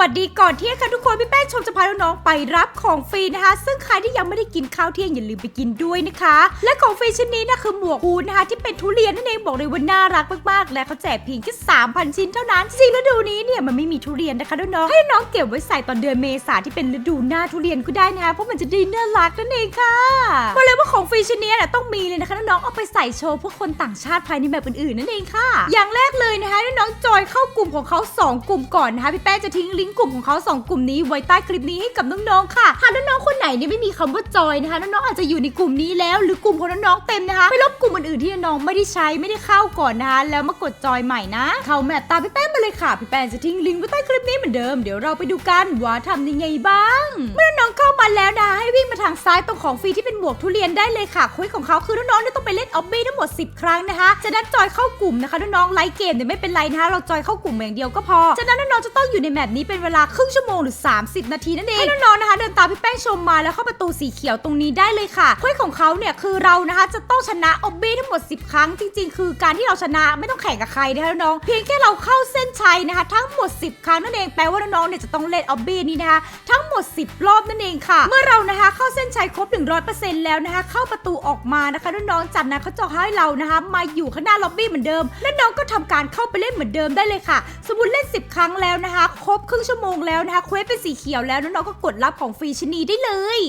วัสดีก่อนเที่ยงค่ะทุกคนพี่แป้งชมจะพาน้องๆไปรับของฟรีนะคะ ซึ่งใครที่ยังไม่ได้กินข้าวเที่ยงอย่าลืมไปกินด้วยนะคะ และของฟรีชิ้นนี้นะคือหมวกฮูนะคะ ที่เป็นทุเรียนนั่นเองบอกเลยว่าน่ารักมากๆ และเขาแจกเพียงแค่3,000 ชิ้นเท่านั้นจริงฤดูนี้เนี่ยมันไม่มีทุเรียนนะคะน้องๆให้น้องเก็บไว้ใส่ตอนเดือนเมษาที่เป็นฤดูหน้าทุเรียนก็ได้นะคะเพราะมันจะด้น่ารักนั่นเองค่ะบอกเลยว่าของฟรีชิ้นนี้เนี่ยต้องมีเลยนะคะน้องๆเอาไปใส่โชว์พวกคนต่างชาติภายในแบบอื่นๆนั่นเองค่ะ อย่างแรกเลยนะคะน้องๆจอยเข้ากลุ่มของเขาสองกลุ่มก่อนนะคะพี่แป้งจะทิ้งลิงก์กลุ่มของเขาสองกลุ่มนี้ไว้ใต้คลิปนี้ให้กับน้องๆค่ะ หากน้องๆคนไหนเนี่ยไม่มีคำว่าจอยนะคะน้องๆอาจจะอยู่ในกลุ่มนี้แล้ว หรือกลุ่มของน้องๆเต็มนะคะไปลบกลุ่มอื่นๆที่น้องไม่ได้ใช้ไม่ได้เข้าก่อนนะคะแล้วมากดจอยใหม่นะเข้าแมปตามพี่แป้งมาเลยค่ะพี่แป้งจะทิ้งลิงก์ไว้ใต้คลิปนี้เหมือนเดิมเดี๋ยวเราไปดูกันว่าทำยังไงบ้าง เมื่อน้องเข้ามาแล้วนะให้วิ่งมาทางซ้ายตรงของฟรีที่เป็นหมวกทุเรียนได้เลยค่ะคุยของเขาคือน้องๆเนี่ยต้องไปเล่นออบบี้ทั้งหมด 10 ครั้งนะคะจากนั้นจอยเข้ากลุ่มนะคะน้องๆไลค์เกมเนี่ยไม่เป็นไรนะคะเราจอยเข้ากลุ่มอย่างเดียวก็พอจากนั้นน้องๆจะต้องอยู่ในแมปนี้เป็นเวลาครึ่งชั่วโมงหรือ 30 นาทีนั่นเองให้น้องๆนะคะเดินตามพี่แป้งชมมาแล้วเข้าประตูสีเขียวตรงนี้ได้เลยค่ะคุยของเขาเนี่ยคือเรานะคะจะต้องชนะออบบี้ทั้งหมด 10 ครั้งจริง ๆ คือการที่เราชนะไม่ต้องแข่งกับใครนะคะน้องเพียงแค่เราเข้าเส้นชัยนะคะทั้งหมด 10 ครั้งนั่นเองแปลว่าน้องๆเนี่ยจะต้องเล่นออบบี้นี้นะคะทั้งหมด 10 รอบนั่นเองค่ะ เมื่อเรานะคะเข้าเส้นชัยครบ 100%แล้วนะคะเข้าประตูออกมานะคะน้องๆจากนั้นเขาจะให้เรานะคะมาอยู่ข้างหน้าล็อบบี้เหมือนเดิม และน้องก็ทำการเข้าไปเล่นเหมือนเดิมได้เลยค่ะ สมมติเล่น 10 ครั้งแล้วนะคะครบครึ่งชั่วโมงแล้วนะคะเควสเป็นสีเขียวแล้วน้องๆก็กดรับของฟรีชิ้นนี้ได้เลย